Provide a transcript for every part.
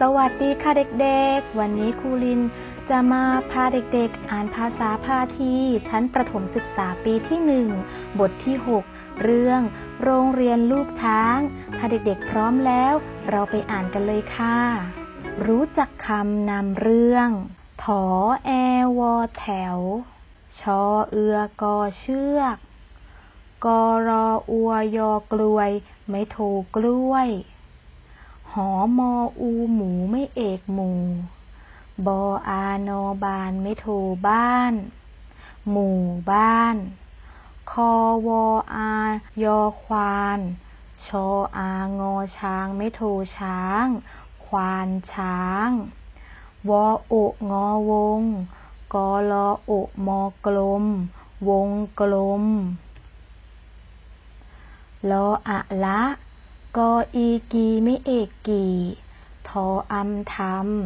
สวัสดีค่ะเด็กๆ วันนี้ครูลินจะมาพาเด็กๆ อ่านภาษาพาทีชั้นประถมศึกษาปีที่หนึ่งบทที่ 6 เรื่อง โรงเรียนลูกช้าง ถ้าเด็กๆ พร้อมแล้ว เราไปอ่านกันเลยค่ะ รู้จักคำนำเรื่อง ถอแอวอแถว ชอเอือกอเชือกกอรออัวยอกลวย ไม่โทกล้วย หอมออูหมูไม่เอกหมู่บออานอบานไม่โทบ้าน หมู่บ้าน คอวออายอควาน ชออางอช้างไม่โทช้าง ควานช้าง วอโองอวง กอลอโอมอกลม วงกลมลออะละ กออีกีไม่เอกกีทออัมท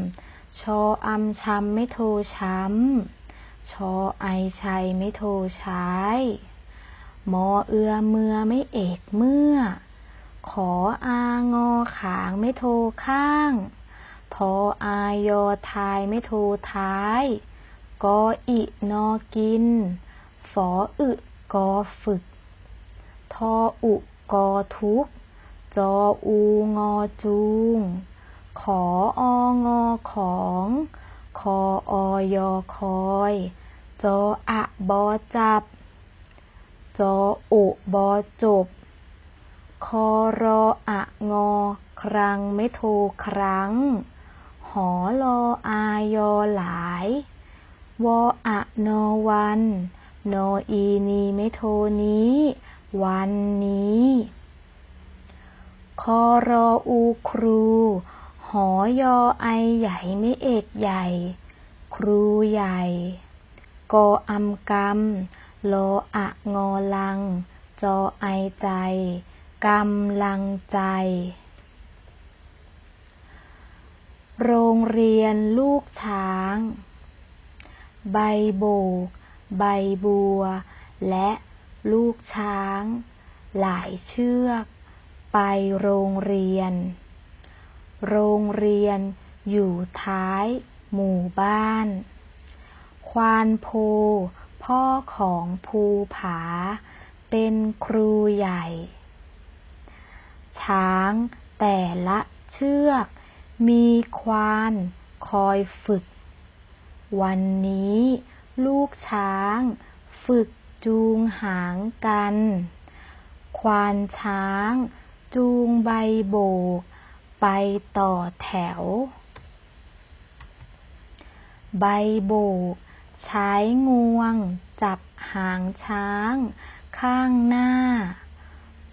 ำชออัมชำไม่โทช้ำชอไอชัยไม่โทใช้มอเอือเมือไม่เอกเมื่อ ขออางอขางไม่โทข้างทออายอทายไม่โทท้าย กออินอกิน ฝออึกอฝึก ทออุกอทุก จออูงอจูง ขอองอของ คออยอคอย จออะบอจับ จออุบอจบ คอรออะงอ ครังไม่โทครั้ง หอลออายอหลาย วออะนอวัน นออีนีไม่โทนี้ วันนี้ คอรออูครู หอยอไอใหญ่ไม่เอกใหญ่ ครูใหญ่ กออำกำลออะงอลัง จอไอใจกำลังใจ โรงเรียนลูกช้าง ใบโบก ใบบัว และลูกช้าง หลายเชือก ไปโรงเรียน โรงเรียนอยู่ท้ายหมู่บ้าน ควานโพ พ่อของภูผา เป็นครูใหญ่ ช้างแต่ละเชือก มีควานคอยฝึก วันนี้ลูกช้างฝึกจูงหางกัน ควานช้าง จูงใบโบก ไปต่อแถว ใบโบก ใช้งวง จับหางช้าง ข้างหน้า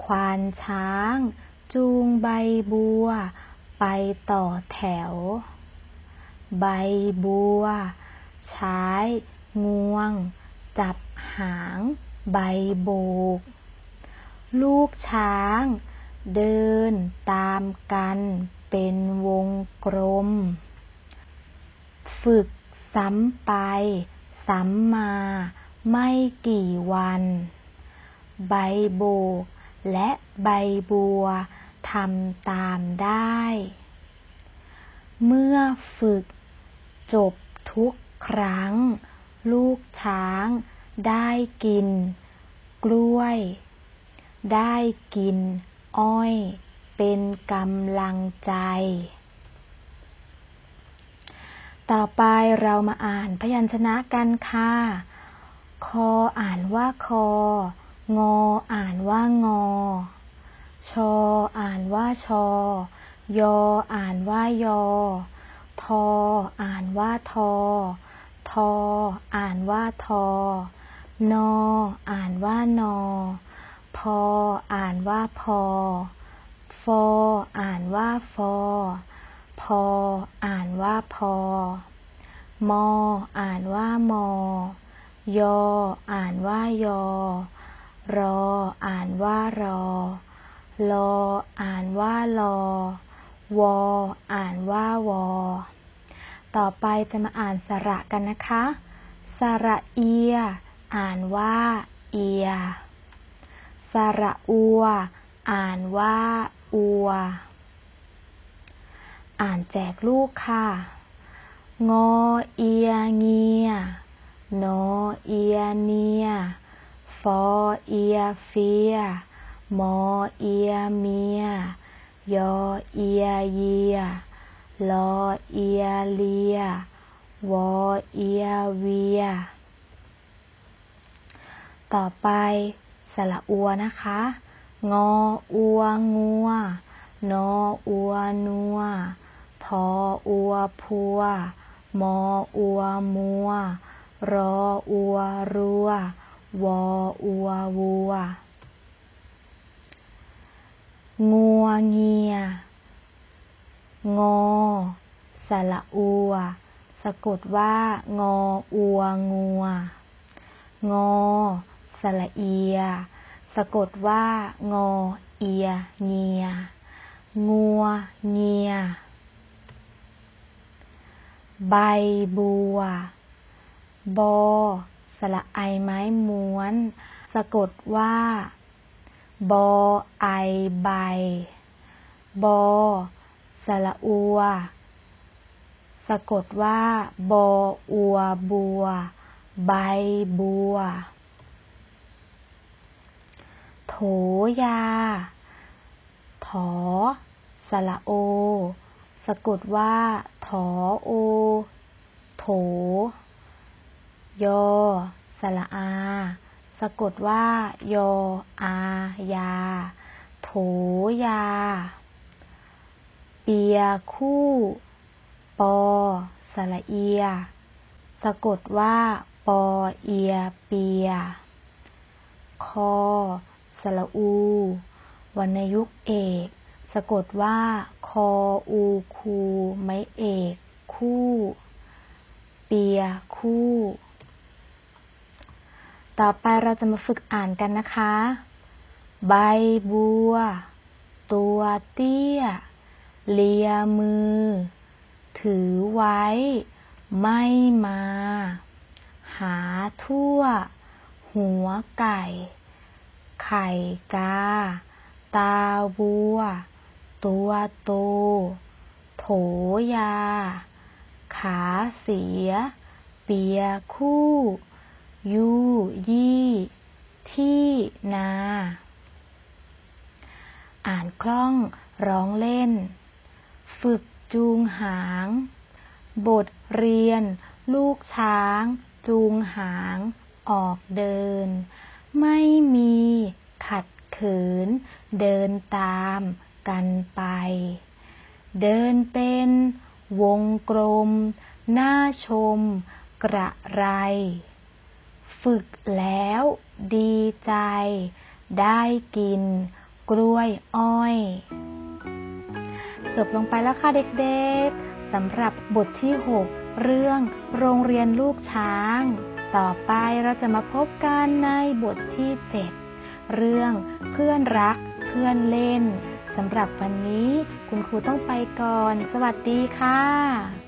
ควานช้าง จูงใบบัว ไปต่อแถว ใบบัว ใช้งวง จับหาง ใบโบก ลูกช้าง เดินตามกันเป็นวงกลม ฝึกซ้ำไปซ้ำมาไม่กี่วัน ใบโบกและใบบัวทำตามได้ เมื่อฝึกจบทุกครั้ง ลูกช้างได้กิน กล้วย ได้กิน อ้อย เป็นกำลังใจ ต่อไปเรามาอ่านพยัญชนะกันค่ะ คออ่านว่าคอ งออ่านว่างอ ชออ่านว่าชอ ยออ่านว่ายอ ทออ่านว่าทอ ทออ่านว่าทอนออ่านว่านอ พอ อ่านว่าพอ ฟอ อ่านว่าฟอ พอ อ่านว่าพอ มอ อ่านว่ามอ ยอ อ่านว่ายอ รอ อ่านว่ารอ ลอ อ่านว่าลอ วอ อ่านว่าวอ ต่อไปจะมาอ่านสระกันนะคะ สระเอีย อ่านว่าเอีย สระอัว อ่านว่าอัว อ่านแจกลูกค่ะ งอเอียเงียนอเอียเนียฟอเอียเฟียมอเอียเมีย ยอเอียเยียลอเอียเลียวอเอียเวีย ต่อไป สระอัวนะคะ งออัวงัวนออัวนัว พออัวพัว มออัวมัว รออัวรัว วออัววัว งัวเงีย งอ สระอัว สะกดว่างออัวงัว งอ สระเอีย สะกดว่า งอ เอีย เงีย งัว เงีย ใบบัว บอ สระไอไม้ม้วน สะกดว่า บอ ไอใบ บอ สระอัว สะกดว่า บออัวบัว ใบบัว ยา ถอ สระโอ สะกดว่า ถอโอ โถ ยอ สระอา สะกดว่า ยอ อา ยา โถยา เปียคู่ ปอ สระเอีย สะกดว่า ปอเอีย เปียคอ สระอู วรรณยุกเอก สะกดว่า คออู คู ไม้เอก คู่ เปีย คู่ ต่อไปเราจะมาฝึกอ่านกันนะคะ ใบบัว ตัวเตี้ย เลียมือ ถือไว้ ไม่มา หาทั่ว หัวไก่ ไข่กา ตาวัว ตัวโต โถยา ขาเสีย เปียคู่ ยูยี่ ที่นา อ่านคล่องร้องเล่น ฝึกจูงหาง บทเรียน ลูกช้าง จูงหาง ออกเดิน ไม่มีขัดขินเดินตามกันไป เดินเป็นวงกลมน่าชมกระไร ฝึกแล้วดีใจ ได้กินกล้วยอ้อย จบลงไปแล้วค่ะเด็กๆสำหรับบทที่ 6 เรื่องโรงเรียนลูกช้าง ต่อไปเราจะมาพบกันในบทที่ 7 เรื่องเพื่อนรักเพื่อนเล่นสำหรับวันนี้คุณครูต้องไปก่อน สวัสดีค่ะ